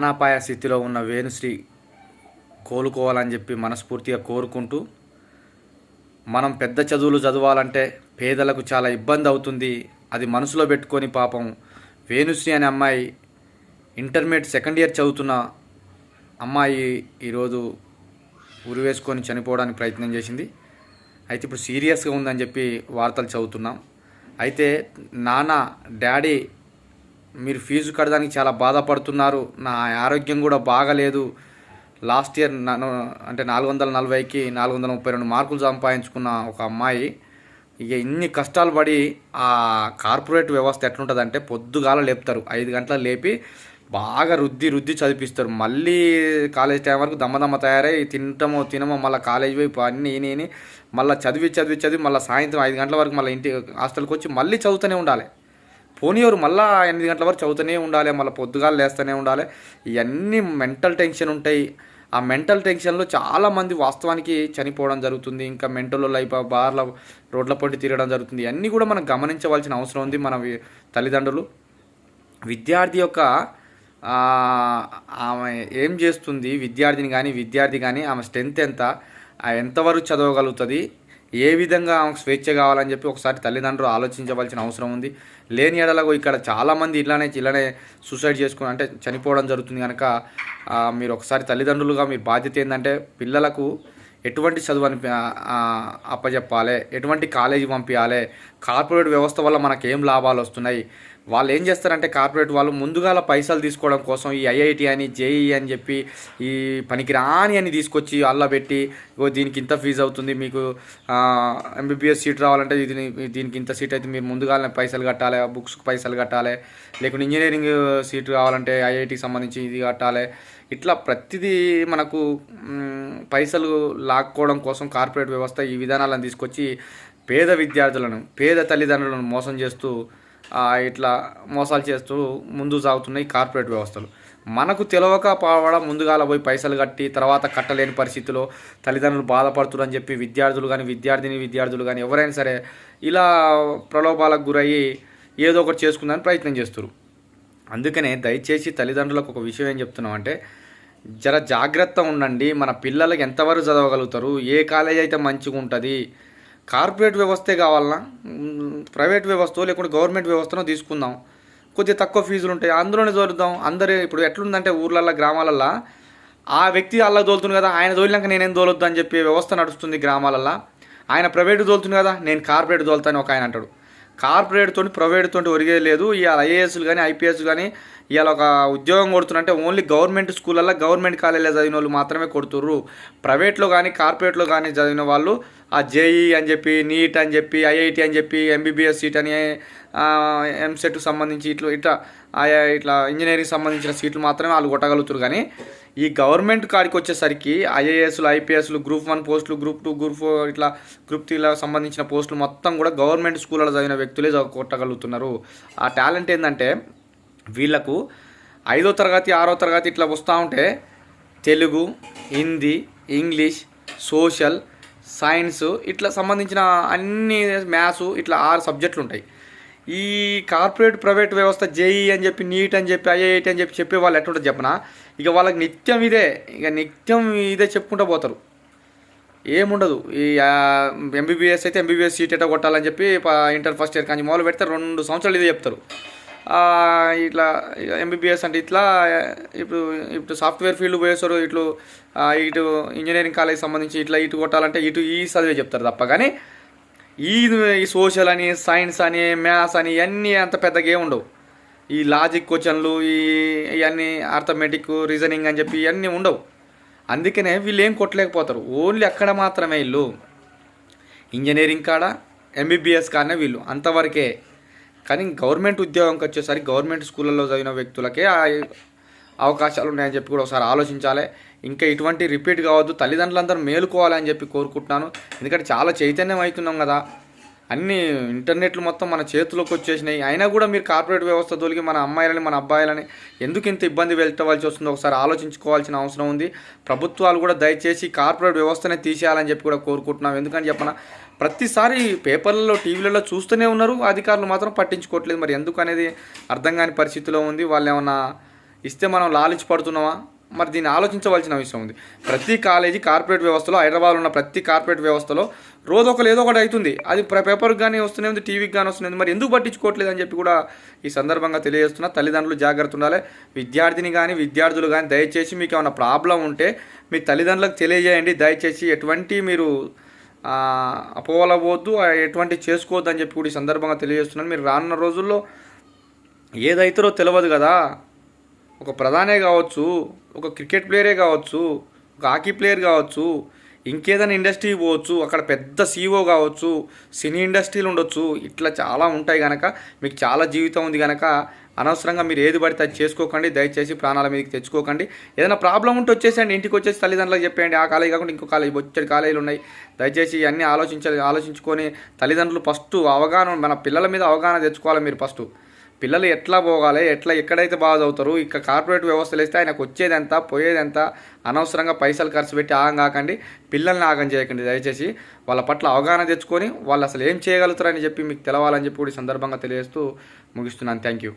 ప్రాణాపాయ స్థితిలో ఉన్న వేణుశ్రీ కోలుకోవాలని చెప్పి మనస్ఫూర్తిగా కోరుకుంటూ మనం పెద్ద చదువులు చదవాలంటే పేదలకు చాలా ఇబ్బంది అవుతుంది. అది మనసులో పెట్టుకొని పాపం వేణుశ్రీ అనే అమ్మాయి ఇంటర్మీడియట్ సెకండ్ ఇయర్ చదువుతున్న అమ్మాయి ఈరోజు ఉరి వేసుకొని చనిపోవడానికి ప్రయత్నం చేసింది. అయితే ఇప్పుడు సీరియస్గా ఉందని చెప్పి వార్తలు చదువుతున్నాం. అయితే నాన్న డాడీ మీరు ఫీజు కట్టడానికి చాలా బాధపడుతున్నారు. నా ఆరోగ్యం కూడా బాగలేదు. లాస్ట్ ఇయర్ నన్ను అంటే నాలుగు వందల నలభైకి నాలుగు వందల ముప్పై రెండు మార్కులు సంపాదించుకున్న ఒక అమ్మాయి. ఇక ఇన్ని కష్టాలు పడి ఆ కార్పొరేట్ వ్యవస్థ ఎట్లుంటుందంటే పొద్దుగాల లేపుతారు. ఐదు గంటల లేపి బాగా రుద్ది రుద్ది చదివిస్తారు మళ్ళీ కాలేజ్ టైం వరకు దమ్మదమ్మ తయారై తింటామో తినమో మళ్ళీ కాలేజ్ పోయి అన్నీ ఈయన మళ్ళీ చదివి చదివి చదివి మళ్ళీ సాయంత్రం ఐదు గంటల వరకు మళ్ళీ ఇంటి హాస్టల్కి వచ్చి మళ్ళీ చదువుతూనే ఉండాలి. పోనీయವರು మళ్ళీ ఎనిమిది గంటల వరకు చదువుతూనే ఉండాలి మళ్ళీ పొద్దుగాలు లేస్తూనే ఉండాలి. ఇవన్నీ మెంటల్ టెన్షన్ ఉంటాయి. ఆ మెంటల్ టెన్షన్లో చాలామంది వాస్తవానికి చనిపోవడం జరుగుతుంది. ఇంకా మెంటల్ లైఫ్ బార్ల రోడ్ల పొట్టి తిరగడం జరుగుతుంది. ఇవన్నీ కూడా మనం గమనించవలసిన అవసరం ఉంది మన తల్లిదండ్రులు. విద్యార్థి యొక్క ఆమె ఏం చేస్తుంది? విద్యార్థిని కానీ విద్యార్థి కానీ ఆమె స్ట్రెంత్ ఎంత? ఎంతవరకు చదవగలుగుతుంది? ఏ విధంగా ఆమెకు స్వేచ్ఛ కావాలని చెప్పి ఒకసారి తల్లిదండ్రులు ఆలోచించవలసిన అవసరం ఉంది. లేని ఎడలకు ఇక్కడ చాలామంది ఇలానే ఇలానే సూసైడ్ చేసుకుని అంటే చనిపోవడం జరుగుతుంది కనుక మీరు ఒకసారి తల్లిదండ్రులుగా మీ బాధ్యత ఏంటంటే పిల్లలకు ఎటువంటి చదువు అని అప్పచెప్పాలి ఎటువంటి కాలేజీ పంపించాలి కార్పొరేట్ వ్యవస్థ వల్ల మనకు ఏం లాభాలు వస్తున్నాయి? వాళ్ళు ఏం చేస్తారంటే కార్పొరేట్ వాళ్ళు ముందుగాల పైసలు తీసుకోవడం కోసం ఈ ఐఐటి అని జేఈ అని చెప్పి ఈ పనికిరాని అని తీసుకొచ్చి అల్లబెట్టి ఇగో దీనికి ఇంత ఫీజు అవుతుంది మీకు ఎంబీబీఎస్ సీట్ రావాలంటే దీని దీనికి ఇంత సీట్ అయితే మీరు ముందుగానే పైసలు కట్టాలి బుక్స్కి పైసలు కట్టాలి లేకుంటే ఇంజనీరింగ్ సీట్ కావాలంటే ఐఐటికి సంబంధించి ఇది కట్టాలి ఇట్లా ప్రతిదీ మనకు పైసలు లాక్కోవడం కోసం కార్పొరేట్ వ్యవస్థ ఈ విధానాలను తీసుకొచ్చి పేద విద్యార్థులను పేద తల్లిదండ్రులను మోసం చేస్తూ ఇట్లా మోసాలు చేస్తూ ముందు సాగుతున్నాయి కార్పొరేట్ వ్యవస్థలు. మనకు తెలియక పోవడం ముందుగాల పోయి పైసలు కట్టి తర్వాత కట్టలేని పరిస్థితిలో తల్లిదండ్రులు బాధపడుతున్నారని చెప్పి విద్యార్థులు కానీ విద్యార్థిని విద్యార్థులు కానీ ఎవరైనా సరే ఇలా ప్రలోభాలకు గురయ్యి ఏదో ఒకటి చేసుకుందాని ప్రయత్నం చేస్తారు అందుకనే దయచేసి తల్లిదండ్రులకు ఒక విషయం ఏం చెప్తున్నాం అంటే జర జాగ్రత్త ఉండండి. మన పిల్లలకి ఎంతవరకు చదవగలుగుతారు? ఏ కాలేజ్ అయితే మంచిగా ఉంటుంది? కార్పొరేట్ వ్యవస్థే కావాలన్నా ప్రైవేట్ వ్యవస్థ లేకుంటే గవర్నమెంట్ వ్యవస్థనో తీసుకుందాం. కొద్దిగా తక్కువ ఫీజులు ఉంటాయి. అందులోనే చదువుదాం. అందరు ఇప్పుడు ఎట్లుందంటే ఊర్లల్లో గ్రామాలల్లో ఆ వ్యక్తి అలా తోలుతుంది కదా ఆయన తోలినాక నేనేం తోలొద్దు అని చెప్పి వ్యవస్థ నడుస్తుంది గ్రామాలల్లో. ఆయన ప్రైవేట్ తోలుతుంది కదా నేను కార్పొరేట్ తోలుతాను ఒక ఆయన అంటాడు. కార్పొరేట్ తోటి ప్రైవేట్ తోటి ఒరిగేది లేదు. ఈ ఐఏఎస్లు కానీ ఐపీఎస్ కానీ ఇవాళ ఒక ఉద్యోగం కొడుతున్నంటే ఓన్లీ గవర్నమెంట్ స్కూళ్ళల్లో గవర్నమెంట్ కాలేజీలో చదివిన వాళ్ళు మాత్రమే కొడుతుర్రు. ప్రైవేట్లో కానీ కార్పొరేట్లో కానీ చదివిన వాళ్ళు ఆ జేఈ అని చెప్పి నీట్ అని చెప్పి ఐఐటి అని చెప్పి ఎంబీబీఎస్ సీట్ అని ఎంసెట్ సంబంధించి ఇట్లా ఇట్లా ఆయా ఇట్లా ఇంజనీరింగ్ సంబంధించిన సీట్లు మాత్రమే వాళ్ళు కొట్టగలుగుతారు కానీ ఈ గవర్నమెంట్ కాడికి వచ్చేసరికి ఐఏఎస్లు ఐపీఎస్లు గ్రూప్ వన్ పోస్టులు గ్రూప్ టూ గ్రూప్ ఫోర్ ఇట్లా గ్రూప్ త్రీలా సంబంధించిన పోస్టులు మొత్తం కూడా గవర్నమెంట్ స్కూళ్ళలో చదివిన వ్యక్తులే కొట్టగలుగుతున్నారు. ఆ టాలెంట్ ఏంటంటే వీళ్ళకు ఐదో తరగతి ఆరో తరగతి ఇట్లా వస్తూ ఉంటే Telugu Hindi English social science ఇట్లా సంబంధించిన అన్ని మ్యాథ్స్ ఇట్లా ఆరు సబ్జెక్టులు ఉంటాయి. ఈ కార్పొరేట్ ప్రైవేట్ వ్యవస్థ జేఈ అని చెప్పి నీట్ అని చెప్పి ఐఐటి అని చెప్పి చెప్పే వాళ్ళు ఎట్లుంటుంది చెప్పనా? ఇక వాళ్ళకి నిత్యం ఇదే ఇక నిత్యం ఇదే చెప్పుకుంటూ పోతారు. ఏముండదు. ఈ ఎంబీబీఎస్ అయితే ఎంబీబీఎస్ సీట్ ఎట్లా కొట్టాలని చెప్పి ఇంటర్ ఫస్ట్ ఇయర్ కానీ మొదలు పెడితే రెండు సంవత్సరాలు ఇదే చెప్తారు. ఇట్లా ఎంబీబీఎస్ అంటే ఇట్లా ఇప్పుడు ఇప్పుడు సాఫ్ట్వేర్ ఫీల్డ్ పోయేసారు ఇట్లు ఇటు ఇంజనీరింగ్ కాలేజ్ సంబంధించి ఇట్లా ఇటు కొట్టాలంటే ఇటు ఈ చదివే చెప్తారు తప్ప. కానీ ఈ ఈ సోషల్ అని సైన్స్ అని మ్యాథ్స్ అని ఇవన్నీ అంత పెద్దగా ఉండవు. ఈ లాజిక్ క్వశ్చన్లు ఈ ఇవన్నీ ఆర్థమెటిక్ రీజనింగ్ అని చెప్పి ఇవన్నీ ఉండవు. అందుకనే వీళ్ళు ఏం కొట్టలేకపోతారు. ఓన్లీ అక్కడ మాత్రమే వీళ్ళు. ఇంజనీరింగ్ కాడ ఎంబీబీఎస్ కానే వీళ్ళు. అంతవరకే కానీ గవర్నమెంట్ ఉద్యోగంకి వచ్చేసరికి గవర్నమెంట్ స్కూళ్ళల్లో చదివిన వ్యక్తులకే అవకాశాలు ఉన్నాయని చెప్పి కూడా ఒకసారి ఆలోచించాలి. ఇంకా ఇటువంటి రిపీట్ కావద్దు. తల్లిదండ్రులందరూ మేలుకోవాలని చెప్పి కోరుకుంటున్నాను. ఎందుకంటే చాలా చైతన్యం అవుతున్నాం కదా. అన్ని ఇంటర్నెట్లు మొత్తం మన చేతిలోకి వచ్చేసినాయి. అయినా కూడా మీరు కార్పొరేట్ వ్యవస్థ తొలిగి మన అమ్మాయిలని మన అబ్బాయిలని ఎందుకు ఇంత ఇబ్బంది వెళ్తవలసి వస్తుందో ఒకసారి ఆలోచించుకోవాల్సిన అవసరం ఉంది. ప్రభుత్వాలు కూడా దయచేసి కార్పొరేట్ వ్యవస్థనే తీసేయాలని చెప్పి కూడా కోరుకుంటున్నాం. ఎందుకని చెప్పన? ప్రతిసారి పేపర్లలో టీవీలలో చూస్తూనే ఉన్నారు. అధికారులు మాత్రం పట్టించుకోవట్లేదు. మరి ఎందుకు అనేది అర్థం కాని పరిస్థితిలో ఉంది. వాళ్ళు ఏమన్నా ఇస్తే మనం లాలించి పడుతున్నామా మరి దీన్ని ఆలోచించవలసిన అవసరం ఉంది. ప్రతి కాలేజీ కార్పొరేట్ వ్యవస్థలో హైదరాబాద్ ఉన్న ప్రతి కార్పొరేట్ వ్యవస్థలో రోజు ఒకరు ఏదో ఒకటి అవుతుంది. అది పేపర్కి కానీ వస్తూనే ఉంది టీవీకి కానీ వస్తుంది మరి ఎందుకు పట్టించుకోవట్లేదు అని చెప్పి కూడా ఈ సందర్భంగా తెలియజేస్తున్న. తల్లిదండ్రులు జాగ్రత్త ఉండాలి. విద్యార్థిని కానీ విద్యార్థులు కానీ దయచేసి మీకు ఏమైనా ప్రాబ్లం ఉంటే మీ తల్లిదండ్రులకు తెలియజేయండి. దయచేసి ఎటువంటి మీరు అపోవలవద్దు ఎటువంటి చేసుకోవద్దు అని చెప్పి కూడా ఈ సందర్భంగా తెలియజేస్తున్నాను. మీరు రానున్న రోజుల్లో ఏదైతారో తెలియదు కదా. ఒక ప్రధానే కావచ్చు ఒక క్రికెట్ ప్లేయరే కావచ్చు ఒక హాకీ ప్లేయర్ కావచ్చు ఇంకేదైనా ఇండస్ట్రీ పోవచ్చు అక్కడ పెద్ద సీఓ కావచ్చు సినీ ఇండస్ట్రీలు ఉండొచ్చు ఇట్లా చాలా ఉంటాయి కనుక మీకు చాలా జీవితం ఉంది కనుక అనవసరంగా మీరు ఏది పడితే అది చేసుకోకండి దయచేసి ప్రాణాల మీదకి తెచ్చుకోకండి. ఏదైనా ప్రాబ్లం ఉంటే వచ్చేసేయండి ఇంటికి వచ్చేసి తల్లిదండ్రులకు చెప్పేయండి ఆ కాలేజీ కాకుండా ఇంకో కాలేజీ వచ్చే కాలేజీలు ఉన్నాయి. దయచేసి ఇవన్నీ ఆలోచించాలి ఆలోచించుకొని తల్లిదండ్రులు ఫస్ట్ అవగాహన మన పిల్లల మీద అవగాహన తెచ్చుకోవాలి మీరు ఫస్ట్. పిల్లలు ఎట్లా పోగాలి ఎట్లా ఎక్కడైతే బాగా చదువుతారు ఇక్కడ కార్పొరేట్ వ్యవస్థలు వేస్తే ఆయనకు వచ్చేది ఎంత పోయేది ఎంత అనవసరంగా పైసలు ఖర్చు పెట్టి ఆగం కాకండి పిల్లల్ని ఆగం చేయకండి. దయచేసి వాళ్ళ పట్ల అవగాహన తెచ్చుకొని వాళ్ళు అసలు ఏం చేయగలుగుతారని చెప్పి మీకు తెలవాలని చెప్పి కూడా సందర్భంగా తెలియజేస్తూ ముగిస్తున్నాను. Thank you.